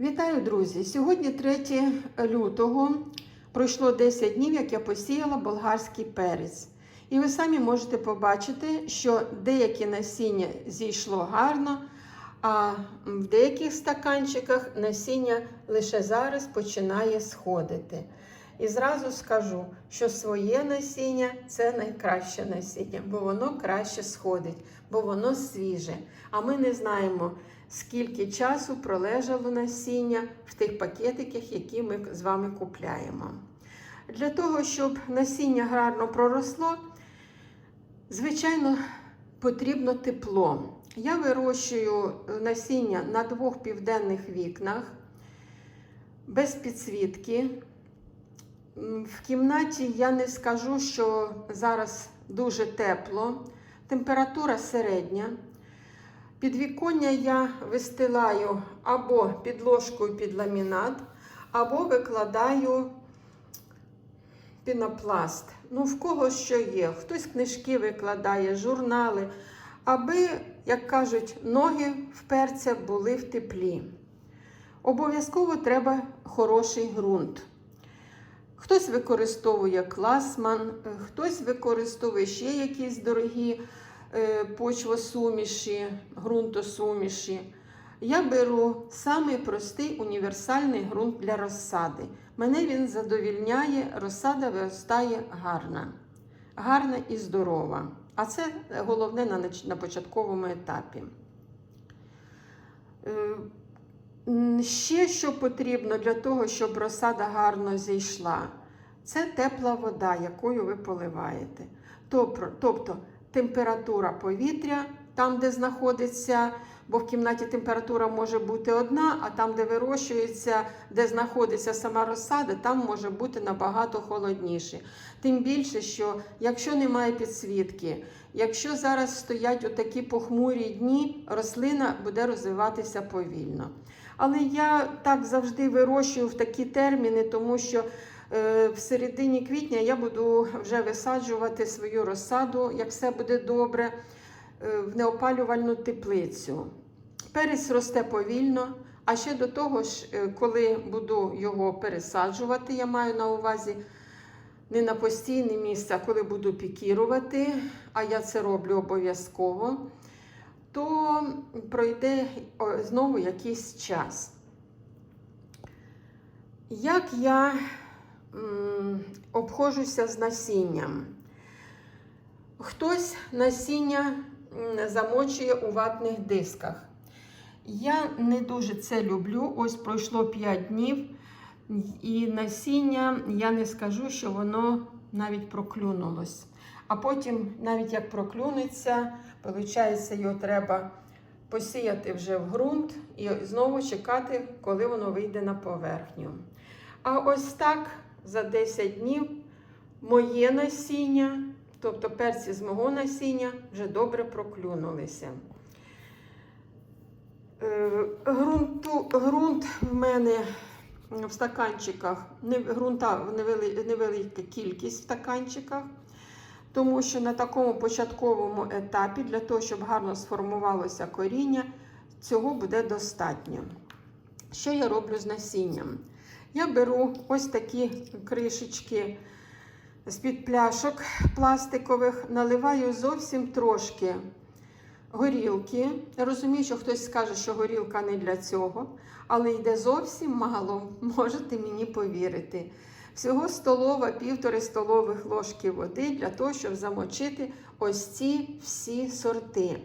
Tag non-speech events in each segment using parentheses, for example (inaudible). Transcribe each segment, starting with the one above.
Вітаю, друзі! Сьогодні 3 лютого. Пройшло 10 днів, як я посіяла болгарський перець. І ви самі можете побачити, що деякі насіння зійшло гарно, а в деяких стаканчиках насіння лише зараз починає сходити. І зразу скажу, що своє насіння це найкраще насіння, бо воно краще сходить, бо воно свіже. А ми не знаємо, скільки часу пролежало насіння в тих пакетиках, які ми з вами купляємо. Для того, щоб насіння гарно проросло, звичайно, потрібно тепло. Я вирощую насіння на двох південних вікнах без підсвітки. В кімнаті я не скажу, що зараз дуже тепло, температура середня. Підвіконня я вистилаю або підложкою під ламінат, або викладаю пінопласт. Ну, в кого що є. Хтось книжки викладає, журнали, аби, як кажуть, ноги в перця були в теплі. Обов'язково треба хороший ґрунт. Хтось використовує класман, хтось використовує ще якісь дорогі почвосуміші, ґрунтосуміші. Я беру самий простий універсальний ґрунт для розсади. Мене він задовільняє, розсада виростає гарна, гарна і здорова. А це головне на, на початковому етапі. Е, Ще що потрібно для того, щоб розсада гарно зійшла, це тепла вода, якою ви поливаєте. Тобто температура повітря, там, де знаходиться, бо в кімнаті температура може бути одна, а там, де вирощується, де знаходиться сама розсада, там може бути набагато холодніше. Тим більше, що якщо немає підсвітки, якщо зараз стоять отакі похмурі дні, рослина буде розвиватися повільно. Але я так завжди вирощую в такі терміни, тому що в середині квітня я буду вже висаджувати свою розсаду, як все буде добре, е, в неопалювальну теплицю. Перець росте повільно, а ще до того ж, е, коли буду його пересаджувати, я маю на увазі не на постійне місце, а коли буду пікірувати, а я це роблю обов'язково то пройде знову якийсь час. Як я обходжуся з насінням? Хтось насіння замочує у ватних дисках. Я не дуже це люблю. Ось пройшло 5 днів, і насіння я не скажу, що воно навіть проклюнулось. А потім, навіть як проклюнеться, виходить, його треба посіяти вже в ґрунт і знову чекати, коли воно вийде на поверхню. А ось так за 10 днів моє насіння, тобто перці з мого насіння, вже добре проклюнулися. Грунту, Грунт в мене в стаканчиках, грунта невелика кількість в стаканчиках. Тому що на такому початковому етапі, для того, щоб гарно сформувалося коріння, цього буде достатньо. Що я роблю з насінням? Я беру ось такі кришечки з-під пляшок пластикових, наливаю зовсім трошки горілки. Я розумію, що хтось скаже, що горілка не для цього, але йде зовсім мало, (laughs) можете мені повірити. Всього столова, півтори столових ложки води для того, щоб замочити ось ці всі сорти.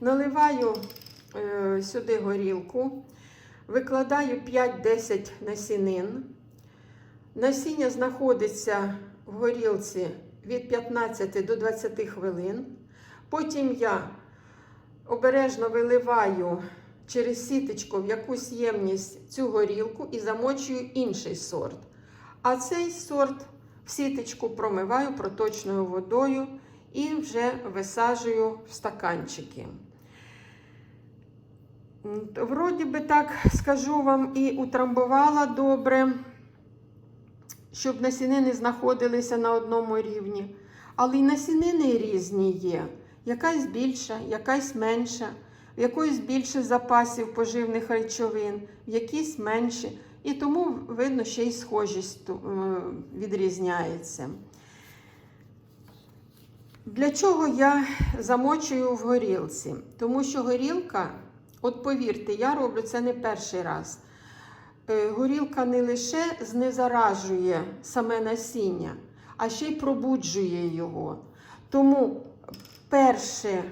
Наливаю е, сюди горілку, викладаю 5-10 насінин. Насіння знаходиться в горілці від 15 до 20 хвилин. Потім я обережно виливаю через сіточку в якусь ємність цю горілку і замочую інший сорт. А цей сорт в сіточку промиваю проточною водою і вже висаджую в стаканчики. Вроді би так скажу вам і утрамбувала добре, щоб насінини знаходилися на одному рівні. Але й насінини різні є. Якась більша, якась менша. в якоїсь більше запасів поживних речовин, в якісь менше. І тому видно, ще й схожість е, відрізняється. Для чого я замочую в горілці? Тому що горілка, от повірте, я роблю це не перший раз. Е, Горілка не лише знезаражує саме насіння, а ще й пробуджує його. Тому перше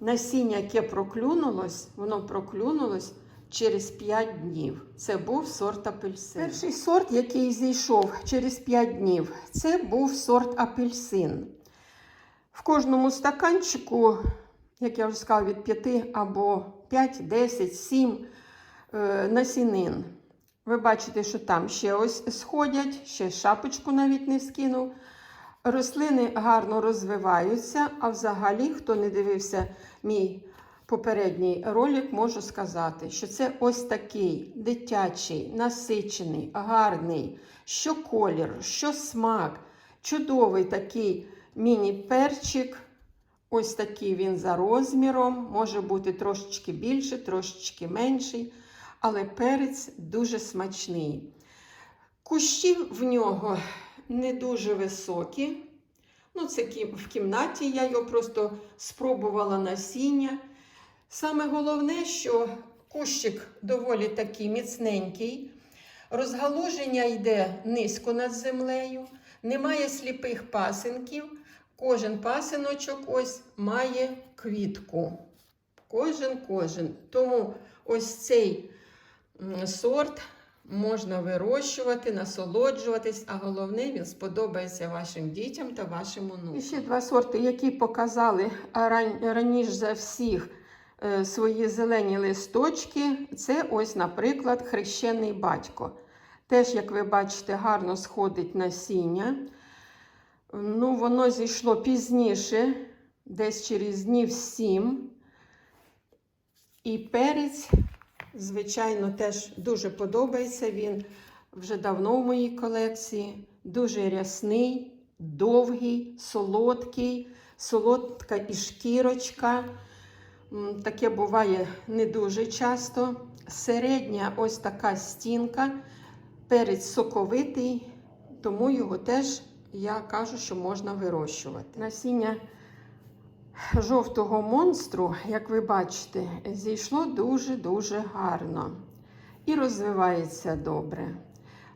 насіння, яке проклюнулось, воно проклюнулось через 5 днів. Це був сорт апельсин. Перший сорт, який зійшов через 5 днів, це був сорт апельсин. В кожному стаканчику, як я вже сказала, від 5 або 5, 10, 7 е, насінин. Ви бачите, що там ще ось сходять, ще шапочку навіть не скинув. Рослини гарно розвиваються, а взагалі, хто не дивився мій попередній ролик, можу сказати, що це ось такий дитячий, насичений, гарний, що колір, що смак, чудовий такий міні-перчик. Ось такий він за розміром, може бути трошечки більше, трошечки менший, але перець дуже смачний. Кущі в нього не дуже високі. Ну, це в кімнаті я його просто спробувала насіння. Саме головне, що кущик доволі такий міцненький, розгалуження йде низько над землею, немає сліпих пасинків. Кожен пасиночок ось має квітку. Кожен, кожен. Тому ось цей сорт можна вирощувати, насолоджуватись, а головне, він сподобається вашим дітям та вашим онукам. І ще два сорти, які показали раніше за всіх е, свої зелені листочки. Це ось, наприклад, хрещений батько. Теж, як ви бачите, гарно сходить насіння. Ну, воно зійшло пізніше, десь через днів сім. І перець, звичайно, теж дуже подобається. Він вже давно в моїй колекції. Дуже рясний, довгий, солодкий, солодка і шкірочка. Таке буває не дуже часто. Середня ось така стінка. Перець соковитий, тому його теж я кажу, що можна вирощувати. Насіння жовтого монстру, як ви бачите, зійшло дуже-дуже гарно і розвивається добре.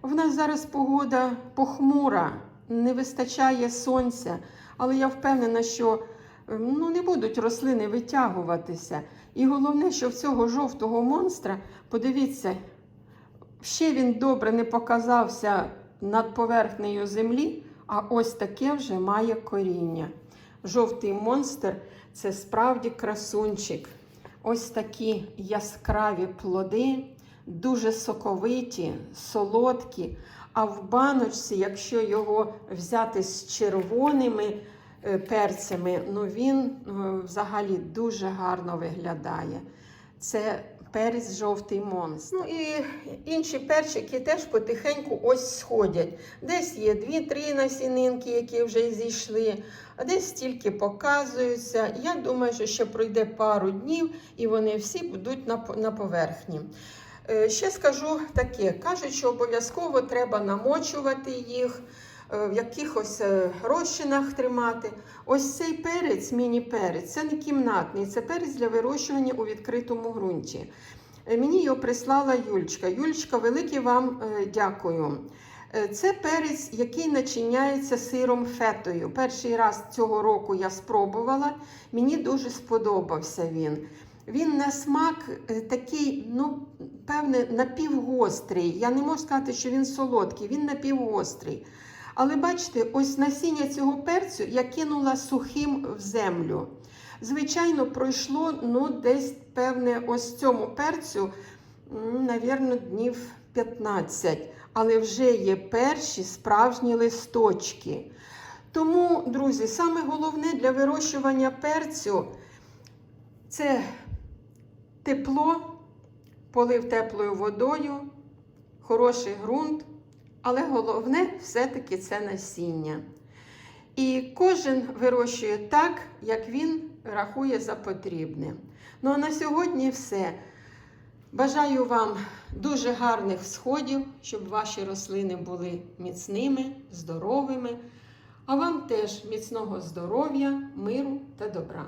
В нас зараз погода похмура, не вистачає сонця, але я впевнена, що ем, ну, не будуть рослини витягуватися. І головне, що в цього жовтого монстра, подивіться, ще він добре не показався над поверхнею землі, а ось таке вже має коріння. Жовтий монстр це справді красунчик. Ось такі яскраві плоди, дуже соковиті, солодкі. А в баночці, якщо його взяти з червоними е, перцями, ну він е, взагалі дуже гарно виглядає. Це перець жовтий монстр. Ну і інші перчики теж потихеньку ось сходять. Десь є дві-три насінинки, які вже зійшли, а десь тільки показуються. Я думаю, що ще пройде пару днів і вони всі будуть на, поверхні. Е, Ще скажу таке: кажуть, що обов'язково треба намочувати їх, в якихось е, розчинах тримати. Ось цей перець, міні-перець, це не кімнатний, це перець для вирощування у відкритому ґрунті. Е, Мені його прислала Юльчка. Юльчка, велике вам е, дякую. Е, Це перець, який начиняється сиром фетою. Перший раз цього року я спробувала, мені дуже сподобався він. Він на смак е, такий, ну, певне, напівгострий. Я не можу сказати, що він солодкий, він напівгострий. Але бачите, ось насіння цього перцю я кинула сухим в землю. Звичайно, пройшло ну, десь, певне, ось цьому перцю, навірно, днів 15. Але вже є перші справжні листочки. Тому, друзі, саме головне для вирощування перцю це тепло, полив теплою водою, хороший ґрунт, але головне все-таки це насіння. І кожен вирощує так, як він рахує за потрібне. Ну а на сьогодні все. Бажаю вам дуже гарних всходів, щоб ваші рослини були міцними, здоровими. А вам теж міцного здоров'я, миру та добра.